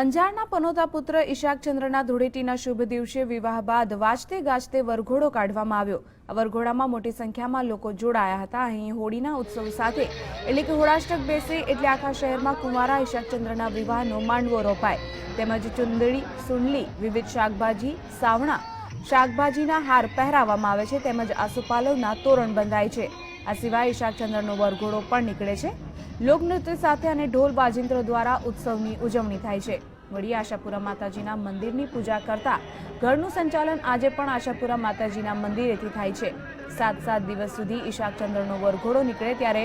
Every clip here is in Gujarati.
અંજારના પનોતા પુત્ર ઈશાકચંદ્રના ધૂળેટીના શુભ દિવસે વિવાહ બાદ વાજતે ગાજતે વરઘોડો કાઢવામાં આવ્યો. આ વરઘોડામાં મોટી સંખ્યામાં લોકો જોડાયા હતા. અહીં હોળીના ઉત્સવ સાથે એટલે કે હોળાષ્ટક બેસે એટલે આખા શહેરમાં કુંવારા ઈશાકચંદ્રના વિવાહનો માંડવો રોપાય. તેમજ ચુંદડી, સુંડલી, વિવિધ શાકભાજી, સાવણા શાકભાજીના હાર પહેરાવવામાં આવે છે. તેમજ આસોપાલવના તોરણ બંધાય છે. આ સિવાય ઈશાકચંદ્રનો વરઘોડો પણ નીકળે છે. લોકનૃત્ય સાથે અને ઢોલ બાજિંત્રો દ્વારા ઉત્સવની ઉજવણી થાય છે. વળી આશાપુરા માતાજીના મંદિરની પૂજા કરતા ઘરનું સંચાલન આજે પણ આશાપુરા માતાજીના મંદિરેથી થાય છે. સાત સાત દિવસ સુધી ઈશાકચંદ્રનો વરઘોડો નીકળે ત્યારે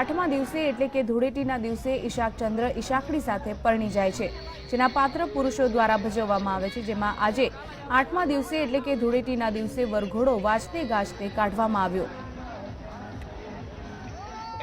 આઠમા દિવસે એટલે કે ધૂળેટીના દિવસે ઈશાકચંદ્ર ઈશાકડી સાથે પરણી જાય છે. જેના પાત્ર પુરુષો દ્વારા ભજવવામાં આવે છે, જેમાં આજે આઠમા દિવસે એટલે કે ધૂળેટીના દિવસે વરઘોડો વાજતે ગાજતે કાઢવામાં આવ્યો.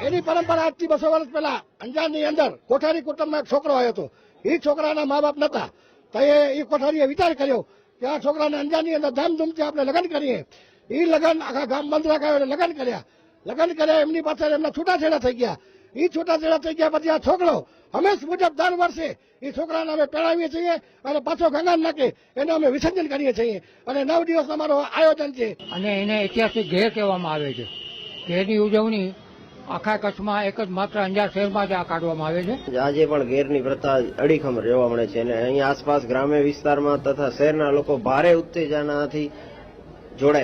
એની પરંપરા આજથી બસો વર્ષ પહેલા અંજારની અંદર કોઠારી કુટુંબમાં એક છોકરો આવ્યો હતો. એ છોકરાના મા બાપ નતા. તો એ કોઠારીએ વિચાર કર્યો કે આ છોકરાને અંજારની અંદર ધામધૂમથી આપણે લગ્ન કરીએ. એ લગ્ન આખા ગામ બંધ રાખાયો એટલે લગ્ન કર્યા. લગ્ન કર્યા, એમની પાસે એમના છૂટાછેડા થઈ ગયા. એ છૂટાછેડા થઈ ગયા પછી આ છોકરો હંમેશ મુજબ દર વર્ષે એ છોકરાને અમે પહેરાવીએ છીએ અને પાછો ગંગા નાખે. એને અમે વિસર્જન કરીએ છીએ. અને નવ દિવસ અમારો આયોજન છે. અને એને ઐતિહાસિક ઘેર કહેવામાં આવે છે. ઘેરની ઉજવણી આખા કચ્છમાં એક જ માત્ર અંજાર શહેરમાં જ આ કાઢવામાં આવે છે. આજે પણ ઘેરની પ્રથા અડીખમ જોવા મળે છે અને અહીં આસપાસ ગ્રામ્ય વિસ્તારમાં તથા શહેરના લોકો ભારે ઉત્તેજનાથી જોડાય